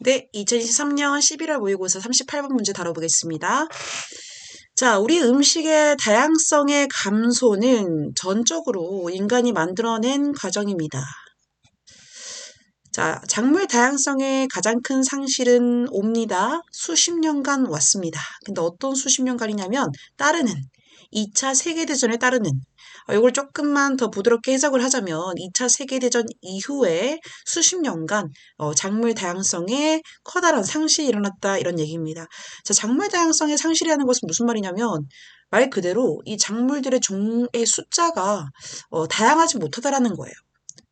네, 2023년 11월 모의고사 38번 문제 다뤄보겠습니다. 자, 우리 음식의 다양성의 감소는 전적으로 인간이 만들어낸 과정입니다. 자, 작물 다양성의 가장 큰 상실은 옵니다. 수십 년간 왔습니다. 근데 어떤 수십 년간이냐면 따르는 2차 세계대전에 따르는 어, 이걸 조금만 더 부드럽게 해석을 하자면 2차 세계대전 이후에 수십 년간 어, 작물 다양성에 커다란 상실이 일어났다 이런 얘기입니다. 자, 작물 다양성의 상실이라는 것은 무슨 말이냐면 말 그대로 이 작물들의 종의 숫자가 어, 다양하지 못하다라는 거예요.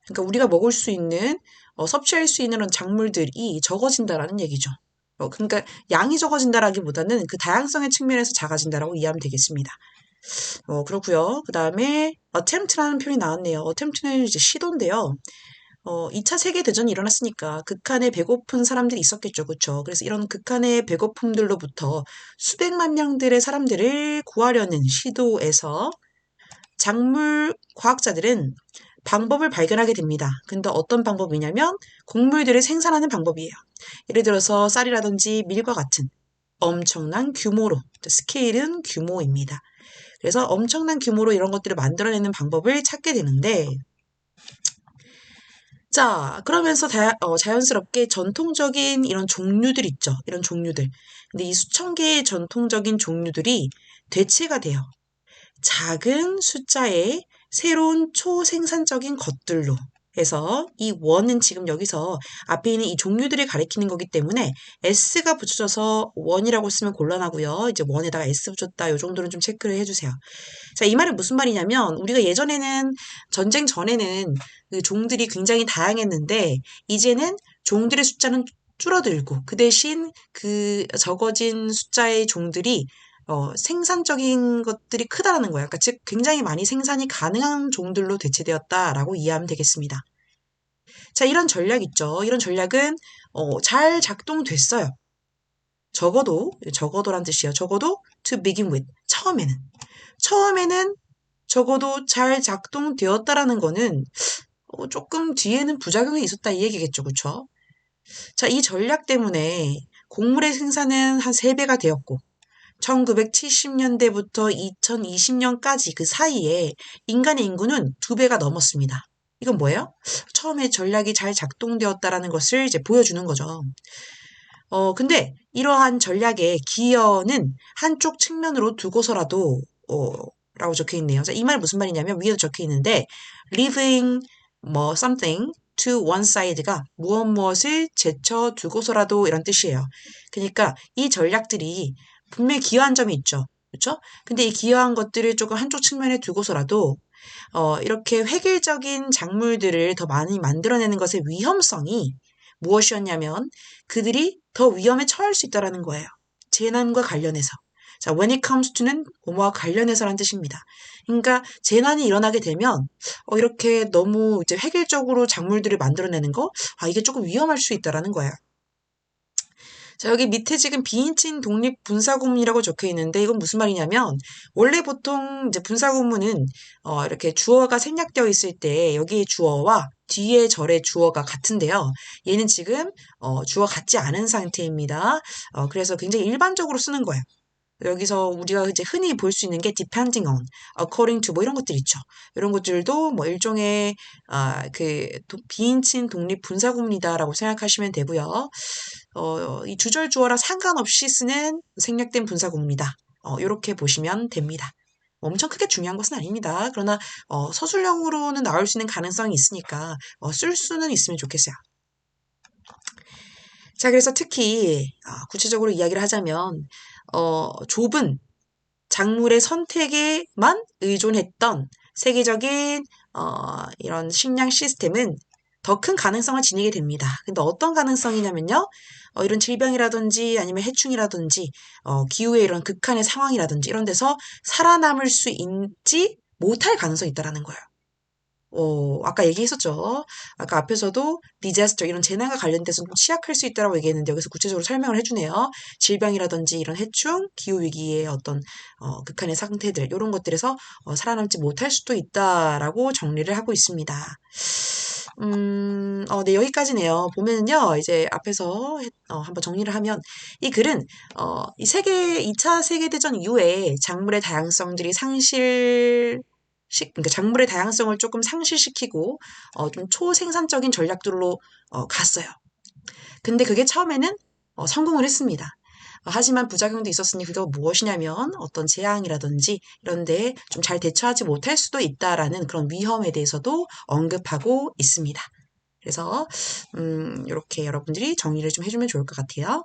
그러니까 우리가 먹을 수 있는 어, 섭취할 수 있는 작물들이 적어진다라는 얘기죠. 어, 그러니까 양이 적어진다라기보다는 그 다양성의 측면에서 작아진다라고 이해하면 되겠습니다. 어, 그렇고요. 그 다음에 attempt라는 표현이 나왔네요. attempt는 이제 시도인데요. 어, 2차 세계대전이 일어났으니까 극한의 배고픈 사람들이 있었겠죠. 그쵸? 그래서 이런 극한의 배고픔들로부터 수백만 명들의 사람들을 구하려는 시도에서 작물 과학자들은 방법을 발견하게 됩니다. 근데 어떤 방법이냐면 곡물들을 생산하는 방법이에요. 예를 들어서 쌀이라든지 밀과 같은 엄청난 규모로, 스케일은 규모입니다. 그래서 엄청난 규모로 이런 것들을 만들어내는 방법을 찾게 되는데, 자, 그러면서 다, 어, 자연스럽게 전통적인 이런 종류들 있죠. 이런 종류들. 근데 이 수천 개의 전통적인 종류들이 대체가 돼요. 작은 숫자의 새로운 초생산적인 것들로 해서 이 원은 지금 여기서 앞에 있는 이 종류들을 가리키는 거기 때문에 s가 붙여져서 원이라고 쓰면 곤란하고요. 이제 원에다가 s 붙였다 이 정도는 좀 체크를 해주세요. 자, 이 말은 무슨 말이냐면 우리가 예전에는 전쟁 전에는 그 종들이 굉장히 다양했는데 이제는 종들의 숫자는 줄어들고 그 대신 그 적어진 숫자의 종들이 어, 생산적인 것들이 크다라는 거예요. 그러니까 즉 굉장히 많이 생산이 가능한 종들로 대체되었다라고 이해하면 되겠습니다. 자, 이런 전략 있죠. 이런 전략은 어, 잘 작동됐어요. 적어도 적어도란 뜻이에요. 적어도 to begin with 처음에는 처음에는 적어도 잘 작동되었다라는 거는 어, 조금 뒤에는 부작용이 있었다 이 얘기겠죠. 그렇죠? 자, 이 전략 때문에 곡물의 생산은 한 3배가 되었고 1970년대부터 2020년까지 그 사이에 인간의 인구는 두 배가 넘었습니다. 이건 뭐예요? 처음에 전략이 잘 작동되었다라는 것을 이제 보여주는 거죠. 어, 근데 이러한 전략의 기여는 한쪽 측면으로 두고서라도, 어, 라고 적혀 있네요. 이 말 무슨 말이냐면 위에도 적혀 있는데, leaving 뭐 something to one side가 무엇 무엇을 제쳐 두고서라도 이런 뜻이에요. 그러니까 이 전략들이 분명히 기여한 점이 있죠. 그렇죠? 근데 이 기여한 것들을 조금 한쪽 측면에 두고서라도 어, 이렇게 획일적인 작물들을 더 많이 만들어내는 것의 위험성이 무엇이었냐면 그들이 더 위험에 처할 수 있다라는 거예요. 재난과 관련해서. 자, when it comes to는 뭐와 관련해서란 뜻입니다. 그러니까 재난이 일어나게 되면 어, 이렇게 너무 이제 획일적으로 작물들을 만들어내는 거, 아 이게 조금 위험할 수 있다라는 거예요. 자, 여기 밑에 지금 비인칭 독립 분사구문이라고 적혀 있는데 이건 무슨 말이냐면 원래 보통 이제 분사구문은 어, 이렇게 주어가 생략되어 있을 때 여기 주어와 뒤에 절의 주어가 같은데요. 얘는 지금 어, 주어 같지 않은 상태입니다. 어, 그래서 굉장히 일반적으로 쓰는 거예요. 여기서 우리가 이제 흔히 볼 수 있는 게 depending on, according to 뭐 이런 것들 있죠. 이런 것들도 뭐 일종의 아, 그 비인칭 독립 분사구문이다라고 생각하시면 되고요. 어, 이 주절 주어랑 상관없이 쓰는 생략된 분사구문이다. 어, 이렇게 보시면 됩니다. 엄청 크게 중요한 것은 아닙니다. 그러나 어, 서술형으로는 나올 수 있는 가능성이 있으니까 어, 쓸 수는 있으면 좋겠어요. 자, 그래서 특히 아, 구체적으로 이야기를 하자면 어, 좁은 작물의 선택에만 의존했던 세계적인 어, 이런 식량 시스템은 더 큰 가능성을 지니게 됩니다. 근데 어떤 가능성이냐면요. 어, 이런 질병이라든지 아니면 해충이라든지 어, 기후의 이런 극한의 상황이라든지 이런 데서 살아남을 수 있지 못할 가능성이 있다라는 거예요. 어, 아까 얘기했었죠. 아까 앞에서도 디자스터 이런 재난과 관련돼서 좀 취약할 수 있다라고 얘기했는데 여기서 구체적으로 설명을 해주네요. 질병이라든지 이런 해충, 기후 위기의 어떤 어, 극한의 상태들 이런 것들에서 어, 살아남지 못할 수도 있다라고 정리를 하고 있습니다. 음, 어, 네, 여기까지네요. 보면은요, 이제 앞에서 했- 어, 한번 정리를 하면 이 글은 어, 이 세계 2차 세계대전 이후에 작물의 다양성들이 상실 식, 그러니까 작물의 다양성을 조금 상실시키고 어, 좀 초생산적인 전략들로 어, 갔어요. 근데 그게 처음에는 어, 성공을 했습니다. 어, 하지만 부작용도 있었으니 그거 무엇이냐면 어떤 재앙이라든지 이런데 좀잘 대처하지 못할 수도 있다라는 그런 위험에 대해서도 언급하고 있습니다. 그래서 음, 이렇게 여러분들이 정리를 좀 해주면 좋을 것 같아요.